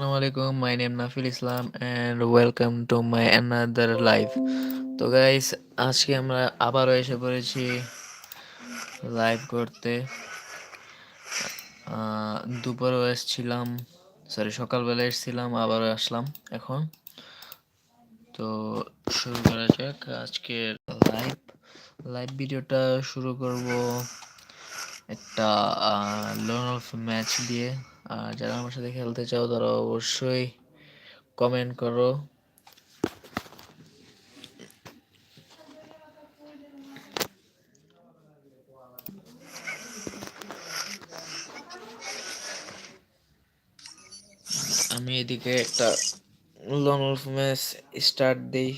Assalamualaikum, my name Nafil Islam and welcome to my another live. তো guys আজকে আমরা আবারও এসে পড়েছি লাইভ করতে। দুপুরেও এসেছিলাম সরি সকালবেলা এসেছিলাম আবারও আসলাম এখন। তো শুরু করা যাক আজকের লাইভ লাইভ ভিডিওটা শুরু করব একটা লোন অফ ম্যাচ দিয়ে। আর যারা আমার সাথে খেলতে চাও, তারা অবশ্যই কমেন্ট করো। আমি এদিকে একটা অফ ম্যাচ স্টার্ট দিই।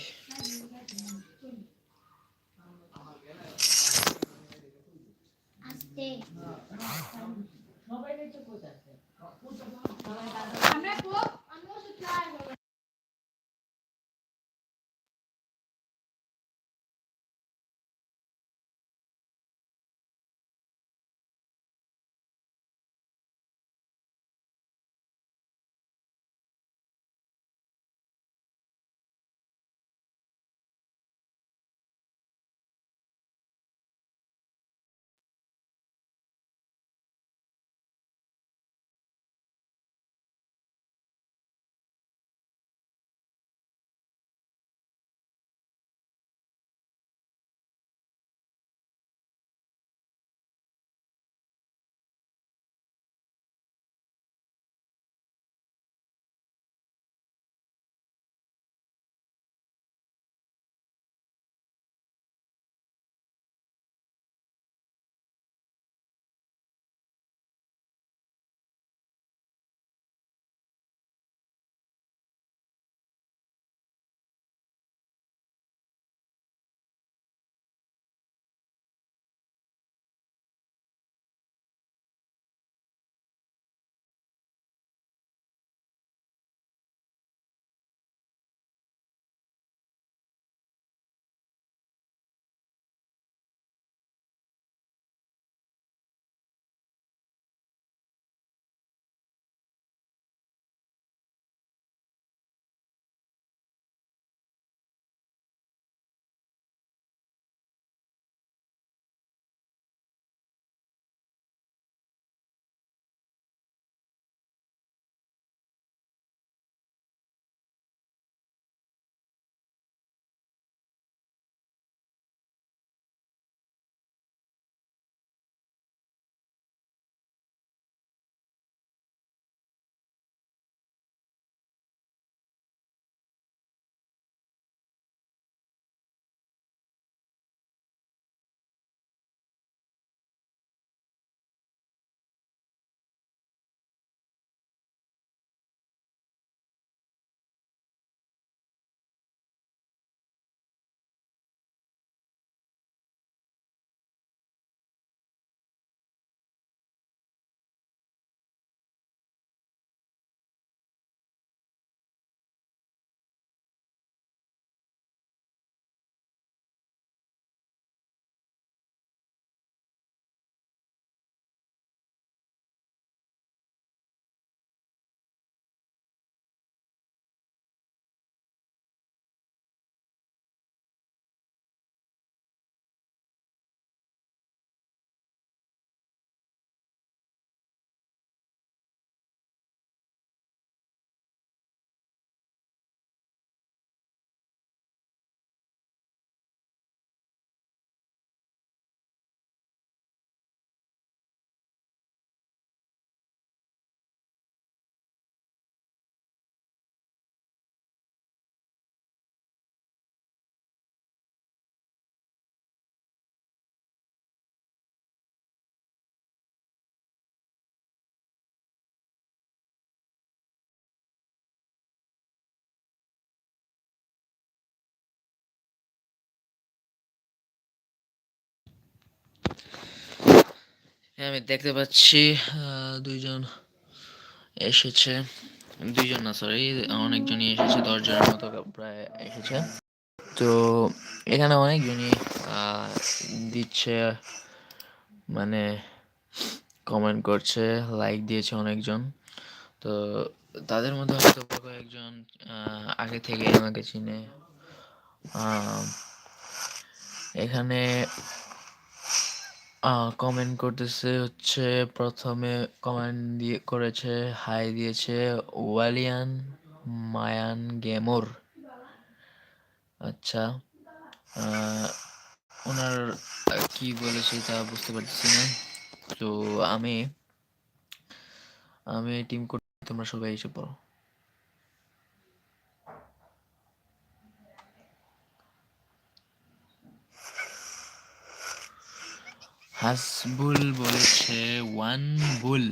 হ্যাঁ আমি দেখতে পাচ্ছি দুইজন এসেছে। দুইজন না সরি অনেকজনই এসেছে, দশজনের মতো প্রায় এসেছে। তো এখানে অনেকজনই দিচ্ছে মানে কমেন্ট করছে লাইক দিয়েছে অনেকজন। তো তাদের মধ্যে হয়তো কয়েকজন আগে থেকে আমাকে চিনে। এখানে কমেন্ট করতেছে হচ্ছে, প্রথমে কমেন্ট দিয়ে, করেছে হাই দিয়েছে, ওয়ালিয়ান মায়ান গেমর আচ্ছা ওনার কি বলেছে তা বুঝতে পারতেছি না। তো আমি আমি টিম কোড তোমরা সবাই এসে পড়ো। হাসবুল বলেছে ওয়ান বুল।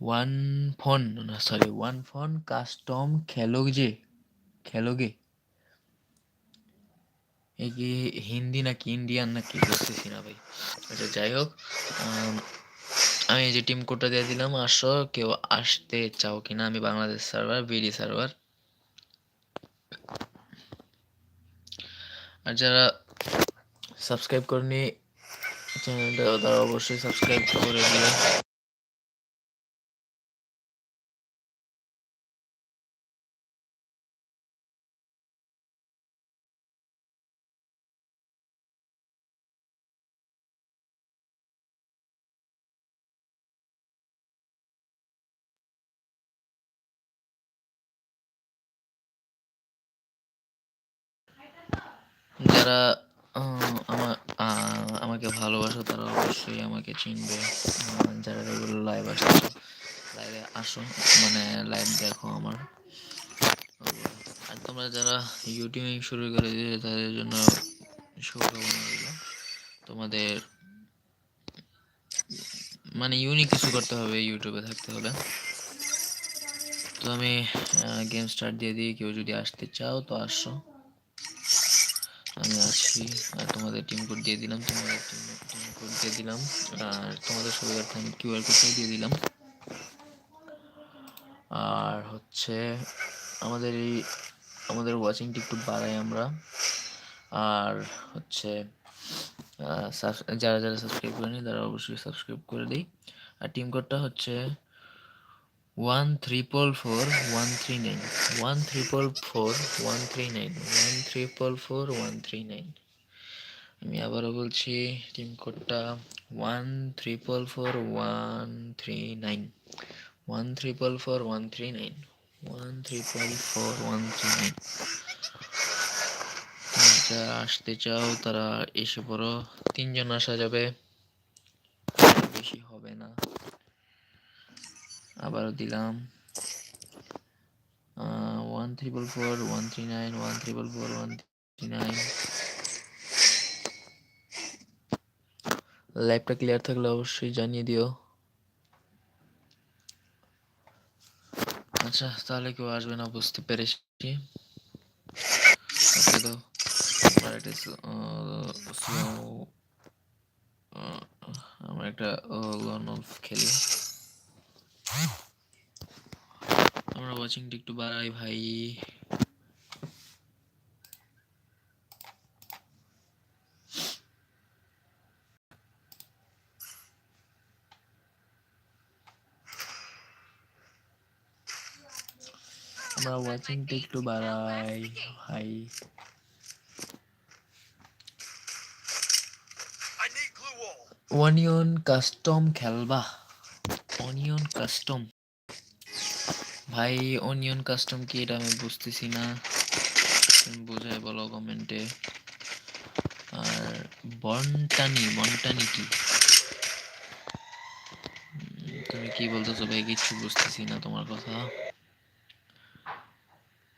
ওয়ান ফোন, না সরি ওয়ান ফোন কাস্টম খেলোগে খেলোগে। এ কি হিন্দি নাকি ইন্ডিয়ান নাকি বুঝতেছি না ভাই। আচ্ছা যাই হোক আমি এই যে টিম কোডটা দিয়ে দিলাম, আসো, কেউ আসতে চাও কিনা, আমি বাংলাদেশ সার্ভার, বিডি সার্ভার। আর যারা সাবস্ক্রাইব করেনি চ্যানেলটা অবশ্যই সাবস্ক্রাইব করে দিও যারা আহ, আমার আহ, আমাকে ভালোবাসো, তারা অবশ্যই আমাকে চিনবে। যারা রেগুলার লাইভ আসছো লাইভে আসো মানে লাইভ দেখো আমার। আর তোমরা যারা ইউটিউবিং শুরু করে দিয়েছে তাদের জন্য শুভকামনা রইল। তোমাদের মানে ইউনিক কিছু করতে হবে ইউটিউবে থাকতে হলে তো আমি গেম স্টার্ট দিয়ে দিই, কেউ যদি আসতে চাও তো আসো। আমি আছি, আর তোমাদের টিম কোড দিয়ে দিলাম, তোমাদের টিম টিম কোড দিয়ে দিলাম, আর তোমাদের সুবিধার্থে আমি কিউআর কোডটাও দিয়ে দিলাম। আর হচ্ছে আমাদের এই, আমাদের ওয়াচিংটা একটু বাড়াই আমরা। আর হচ্ছে যারা যারা সাবস্ক্রাইব করেনি তারা অবশ্যই সাবস্ক্রাইব করে দিই। আর টিম কোডটা হচ্ছে one triple four one three nine one triple four one three nine one triple four one three nine আমি আবারও বলছি টিম কোডটা one triple four one three nine one triple four one three nine one triple four one three nine যারা আসতে চাও, তারা এসে পড়ো। তিনজন আসা যাবে। বেশি হবে না। আবারও দিলাম। One triple four one three nine one triple four one three nine লাইভটা ক্লিয়ার থাকলে অবশ্যই জানিয়ে দিও। আচ্ছা তাহলে কেউ আসবে না, বুঝতে পেরেছি। তো আমার একটা খেলি। আমরা ওয়াচিংটা একটু বাড়াই ভাই আমরা ওয়াচিংটা একটু বাড়াই ভাই I need glue wall. Onion custom খেলবা অনিয়ন কাস্টম ভাই অনিয়ন কাস্টম কি এটা আমি বুঝতেছি না। বোঝায় বলো কমেন্টে আর বনটানি বনটানি কি? তুমি কি বলতেছো ভাই? কিচ্ছু বুঝতেছি না তোমার কথা।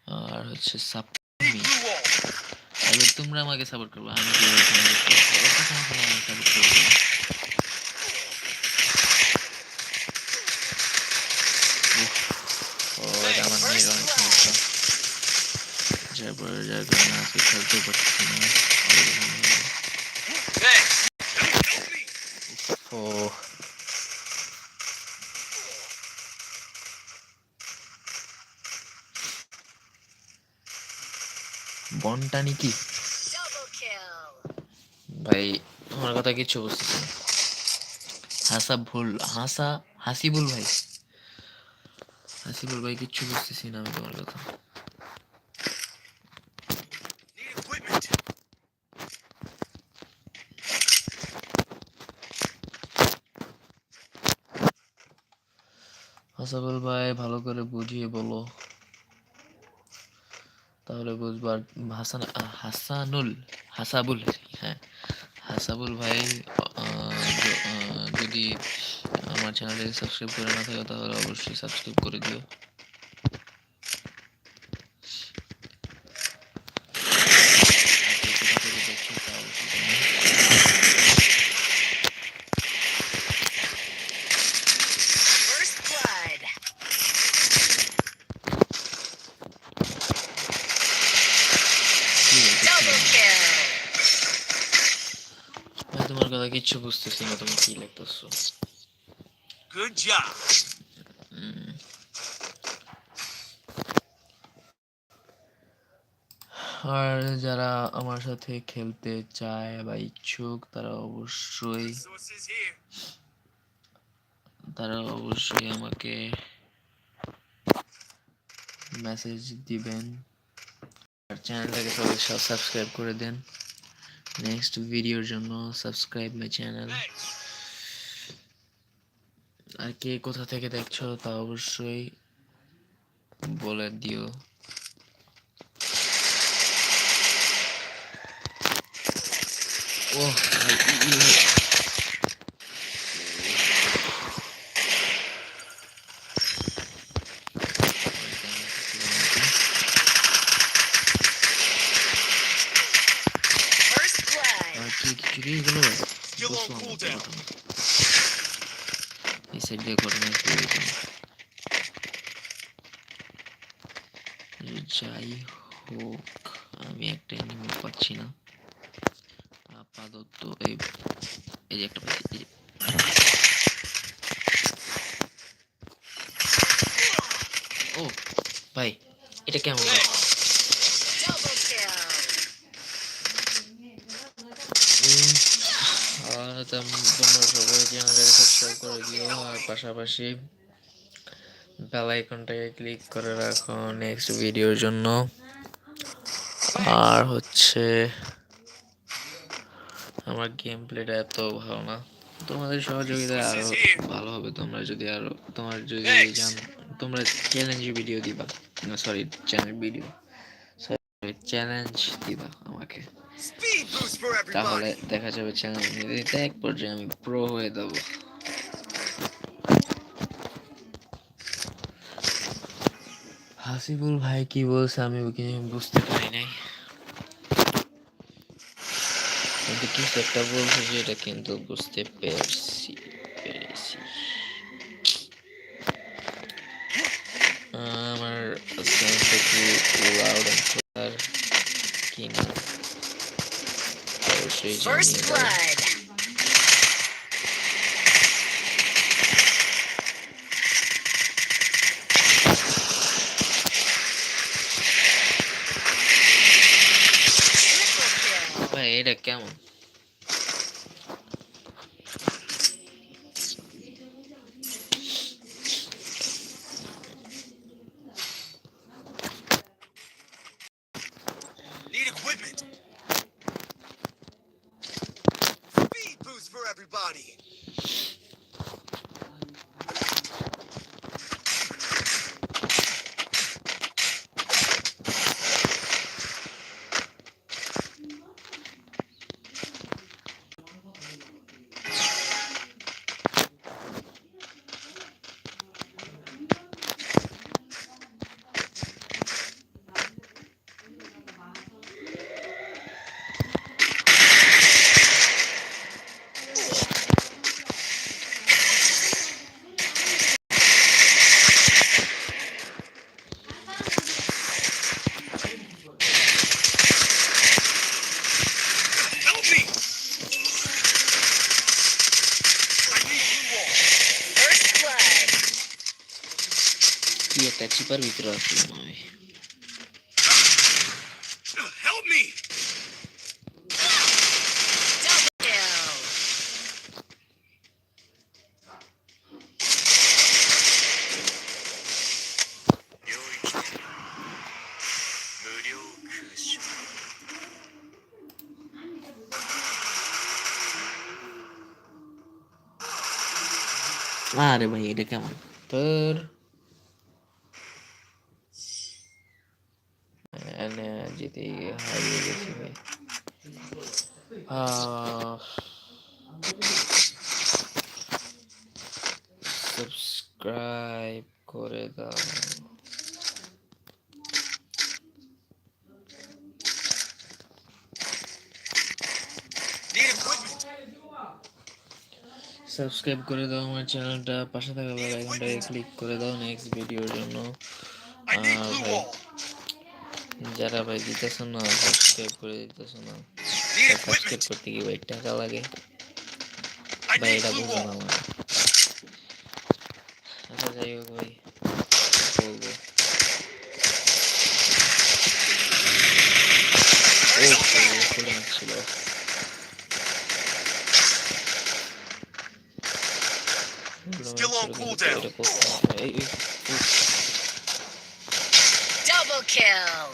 আর হচ্ছে সাপমি. এবার তোমরা আমাকে সাপোর্ট করবে। আমি সাপোর্ট করবে না। উফ, ও এটা আমার নেই অনেক সমস্যা যার পরে যার কারণে আজকে খেলতেও পারতেছি না এরকম হয়ে ও বনটানি কি ভাই, তোমার কথা কিচ্ছু বুঝতেছি হাসা ভুল, হাসা হাসিবুল ভাই। হাসিবুল ভাই কিচ্ছু বুঝতেছি না আমি তোমার কথা। হাসাবুল ভাই ভালো করে বুঝিয়ে বলো। তাহলে বুঝবার হাসান, হাসানুল, হাসাবুল হ্যাঁ। হাসাবুল ভাই যদি আমার চ্যানেলটাকে সাবস্ক্রাইব করে না থাকে, তাহলে অবশ্যই সাবস্ক্রাইব করে দিও আর কে কোথা থেকে দেখছ তা অবশ্যই জানাও। First blood. কি হয়েছে? Double kill. ভাই তোমার কথা কিচ্ছু বুঝতেছি না তুমি কি লিখতেছো Good job. আর যারা আমার সাথে খেলতে চায় বা ইচ্ছুক তারা অবশ্যই তারা অবশ্যই আমাকে মেসেজ দিবেন আর চ্যানেলটাকে সবাই সাবস্ক্রাইব করে দেন নেক্সট ভিডিওর জন্য সাবস্ক্রাইব মাই চ্যানেল আর কে কোথা থেকে দেখছ তা অবশ্যই বলে দিও। ও ভাই, ই- ই- ই- First blood. আর কি কি চুরি গেল Still ঘটনা। এই সাইড দিয়ে ঘটনা যাই হোক, আমি একটা এনিমি পাচ্ছি না। আপাতত এই এই যে একটা পাচ্ছি ও, ভাই, এটা কেমন ভাই? Double kill. উম, আর তেম- তোমরা সবাই চ্যানেলটাকে সাবস্ক্রাইব করে দিও আর পাশাপাশি বেল আইকনটাকে ক্লিক করে রাখো নেক্সট ভিডিওর জন্য। আর হচ্ছে আমার গেম প্লেটা এত ভালো না। তোমাদের সহযোগিতায় আরও ভালো হবে তোমরা যদি আরও তোমার যদি জান তোমরা চ্যালেঞ্জ ভিডিও দিবা। Sorry channel video sorry challenge দিবা আমাকে। তাহলে দেখা যাবে চ্যানেল নিতে এক পর্যায়ে আমি প্রো হয়ে দেবো হাসিবুল ভাই কি বলছে আমি ওকে বুঝতে পারি নাই। কিন্তু কিছু একটা বলছে যে এটা কিন্তু বুঝতে পেরেছি পেরেছি। আমার সাউন্ডটা কি লাউড অ্যান্ড ক্লিয়ার অবশ্যই First জানিয়ে দাও। blood. Triple kill. ভাই এটা yaparım craft'ını abi. Help me. Ah, ada banyak ide kawan. Ter তোর যেতে হারিয়ে গেছি ভাই সাবস্ক্রাইব করে দাও সাবস্ক্রাইব করে দাও আমার চ্যানেলটা পাশে থাকা বেল আইকনটাকে ক্লিক করে দাও নেক্সট ভিডিওর জন্য। আর ভাই. যারা ভাই দিতেছ না সাবস্ক্রাইব করে দিতেছ না Need সাবস্ক্রাইব equipment. করতে গিয়ে ভাই টাকা লাগে I ভাই need এটা blue বুঝো না wall. আমার আচ্ছা যাই হোক ভাই বলব ও ফুলে ছিল Still on cooldown. এই এই, এই, Double kill.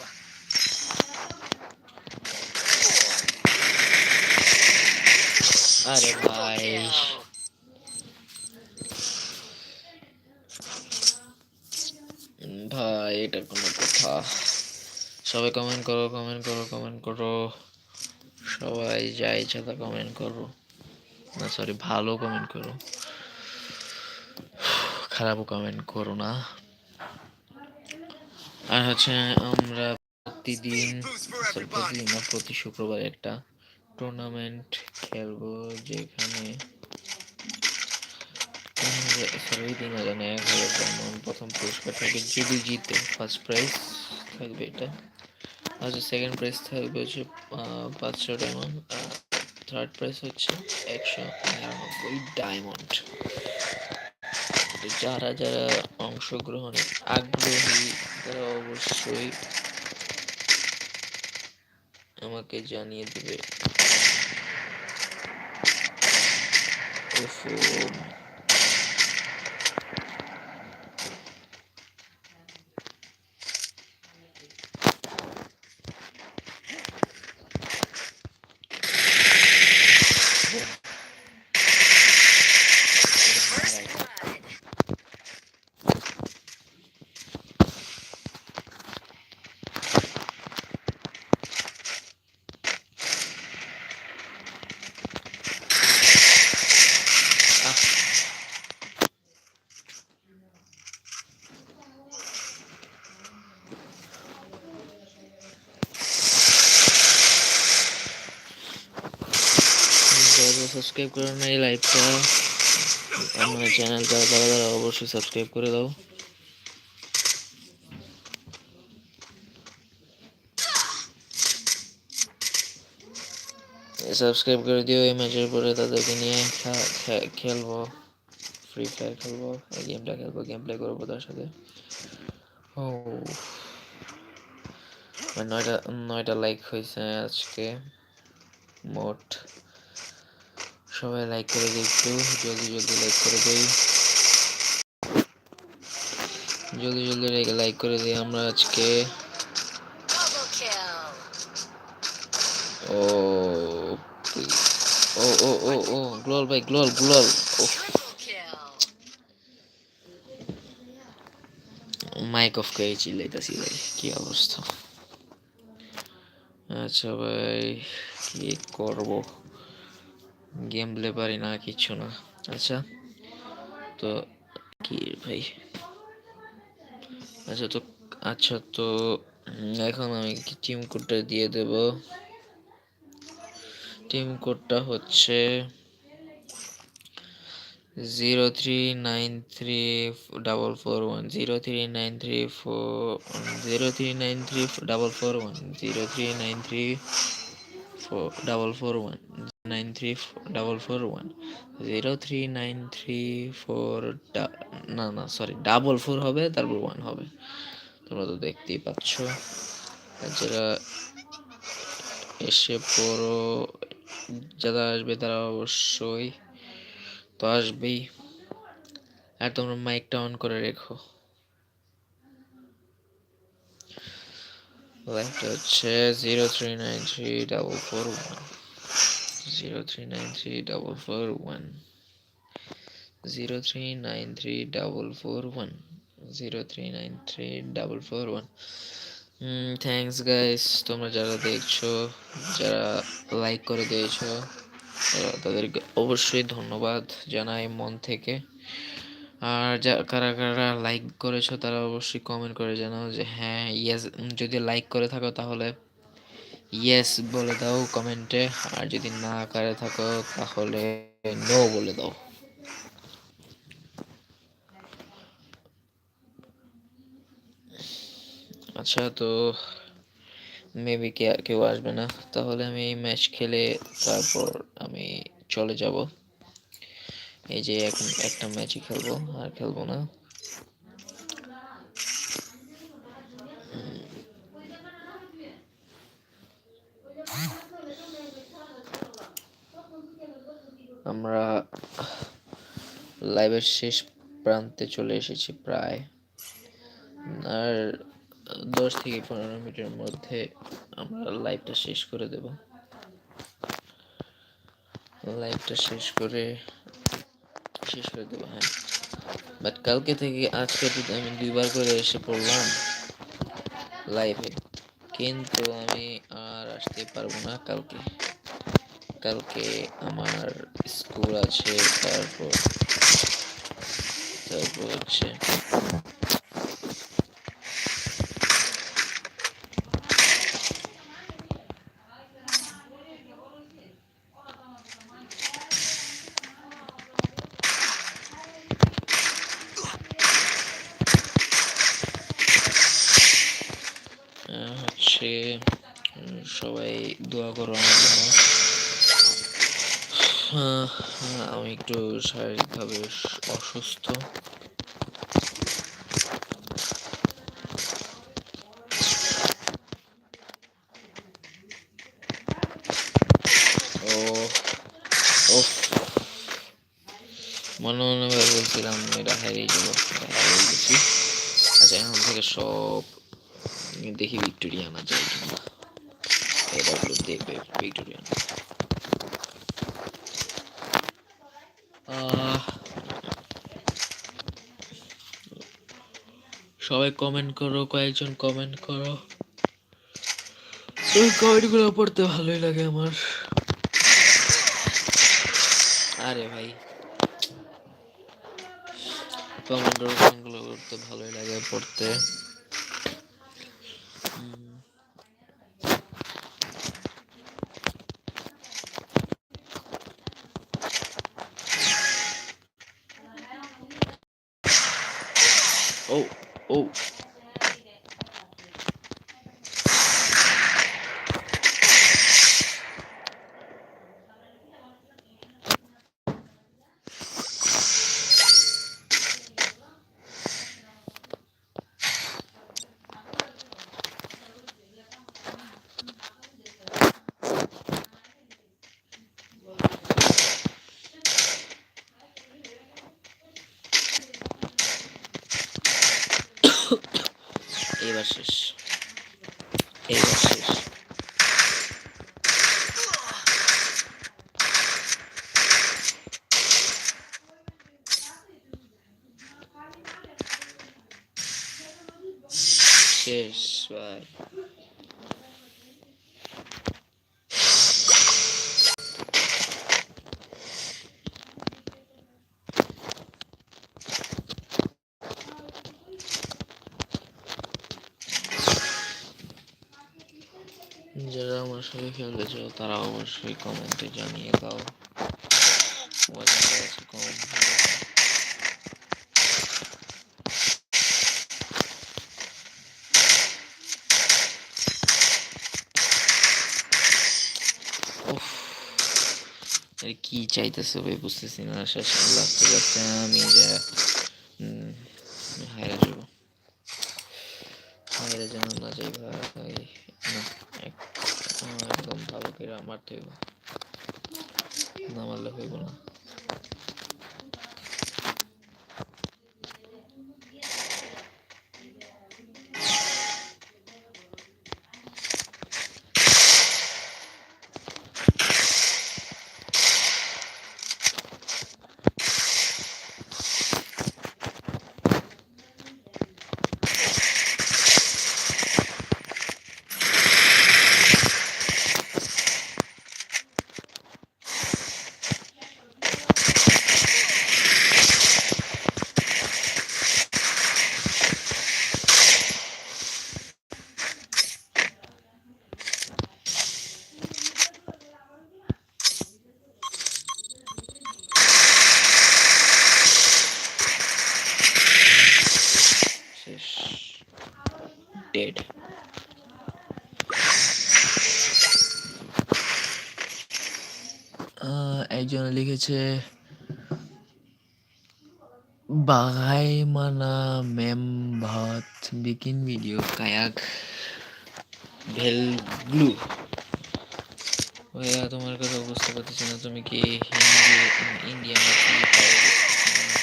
আরে Triple ভাই kill. উম, ভাই এটা কোনো কথা সবাই কমেন্ট করো কমেন্ট করো কমেন্ট করো। সবাই যা ইচ্ছা তা কমেন্ট করো। না সরি ভালো কমেন্ট করো। খারাপও কমেন্ট করো না। আর হচ্ছে আমরা প্রতিদিন. প্রতিদিন না, প্রতি শুক্রবার একটা টুর্নামেন্ট খেলব যেখানে সরি তিন হাজার এক হাজার প্রথম পুরস্কার থাকবে, যদি জিতে ফার্স্ট প্রাইজ থাকবে এটা। আচ্ছা সেকেন্ড প্রাইজ থাকবে হচ্ছে পাঁচশো ডায়মন্ড আর থার্ড প্রাইজ হচ্ছে একশো নিরানব্বই ডায়মন্ড যারা যারা অংশগ্রহণে আগ্রহী, তারা অবশ্যই আমাকে জানিয়ে দেবে। ওফো। সাবস্ক্রাইব করে না, এই লাইভটা আমার চ্যানেলটা তারা তারা অবশ্যই সাবস্ক্রাইব করে দাও। সাবস্ক্রাইব করে দিও, এই ম্যাচের পরে তাদেরকে নিয়ে খেলব। ফ্রি ফায়ার খেলব, এই গেমটা খেলব গেম প্লে করব তার সাথে। ও নয়টা নয়টা লাইক হয়েছে আজকে, মোট। সবাই লাইক করে দিই একটু, জলদি জলদি লাইক করে দিই। জলদি জলদি লাইক করে দিই আমরা আজকে। ও ও ও ও ও গ্লোল ভাই গ্লোল গ্লোল মাইক অফ করে চিল্লাইতাছি ভাই, কি অবস্থা? আচ্ছা ভাই, কি করব? গেম প্লে পারি না কিছু না। আচ্ছা তো কি ভাই? আচ্ছা তো আচ্ছা তো এখন আমি টিম কোডটা দিয়ে দেব? টিম কোডটা হচ্ছে zero three nine three double four one zero three nine three four zero three nine three double four one zero three nine three four double four one nine three double four one zero three nine three four না না sorry double four হবে, তারপর one হবে। তোমরা তো দেখতেই পাচ্ছ। যারা এসে পড়ো, যারা আসবে তারা অবশ্যই তো আসবেই। আর তোমরা মাইকটা অন করে রেখো। লাইভটা হচ্ছে zero three nine three double four one zero three nine three double four one zero three nine three double four one zero three nine three double four one thanks guys তোমরা যারা দেখছ, যারা like করে দিয়েছ তাদেরকে অবশ্যই ধন্যবাদ জানাই মন থেকে। আর যা, কারা কারা লাইক করেছ, তারা অবশ্যই কমেন্ট করে জানাও যে হ্যাঁ ইয়েস যদি লাইক করে থাকো তাহলে ইয়েস বলে দাও কমেন্টে আর যদি না করে থাকো, তাহলে নো বলে দাও। আচ্ছা তো মেবি কে কেউ আসবে না। তাহলে আমি ম্যাচ খেলে তারপর আমি চলে যাব। এই যে এখন একটা ম্যাচই খেলব, আর খেলব না। আমরা লাইভের শেষ প্রান্তে চলে এসেছি প্রায়। আর দশ থেকে পনেরো মিনিটের মধ্যে আমরা লাইভটা শেষ করে দেব। লাইভটা শেষ করে শেষ করে দেবো হ্যাঁ। বাট কালকে থেকে, আজকে দুটো আমি দুইবার করে এসে পড়লাম লাইভে কিন্তু আমি আসতে পারব না কালকে। কালকে আমার স্কুল আছে তারপর তারপর হচ্ছে সবাই দোয়া করো আমার জন্য। আমি একটু শারীরিকভাবে অসুস্থ। মনে মনে ভাবে বলছিলাম, এটা হারিয়ে যাব হারিয়ে গেছি। আচ্ছা এখন থেকে সব দেখি ভিক্টোরিয়ানা যায় কিনা হলো দেখবে ভিক্টোরিয়ানা সবাই কমেন্ট করো, কয়েকজন কমেন্ট করো। ওই কমেন্টগুলো পড়তে ভালোই লাগে আমার। আরে ভাই। কমেন্ট করতে ভালোই লাগে পড়তে উম, ও ও এবার শেষ। এবার শেষ শেষ ভাই যারা আমার সাথে খেলতে চাও তারা অবশ্যই কমেন্টে জানিয়ে দাও ওয়েদারটা আছে কম উফ, এর কি চাইতেছে ভাই বুঝতেছি না শেষ লাস্টে লাস্টে আমি যা উম, হায়রা যাব হায়রা যেন না যাই ভাই না এক- আমার একদম ভালো করে মারতে হইব না মারলে হইব না একজনে লিখেছে বাঘাই মানা মেম ভাত বিকিন ভিডিও কায়াক ভেল ব্লু। ভাইয়া, তোমার কথা বুঝতে পারতেছি না, তুমি কি হিন্দি, ইন্ডিয়ান নাকি তাও বুঝতেছি না।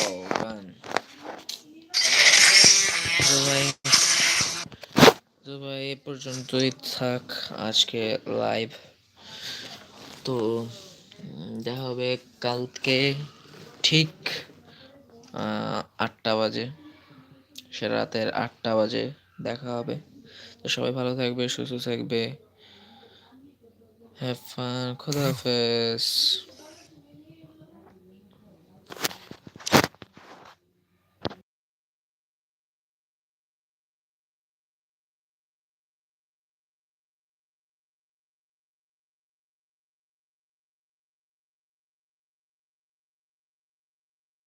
ও গান তো ভাই এ পর্যন্তই থাক আজকে লাইভ তো দেখা হবে কালকে ঠিক আটটা বাজে। সে রাতের আটটা বাজে দেখা হবে। তো সবাই ভালো থাকবে, সুস্থ থাকবে। হ্যাভ ফান খোদা হাফেজ।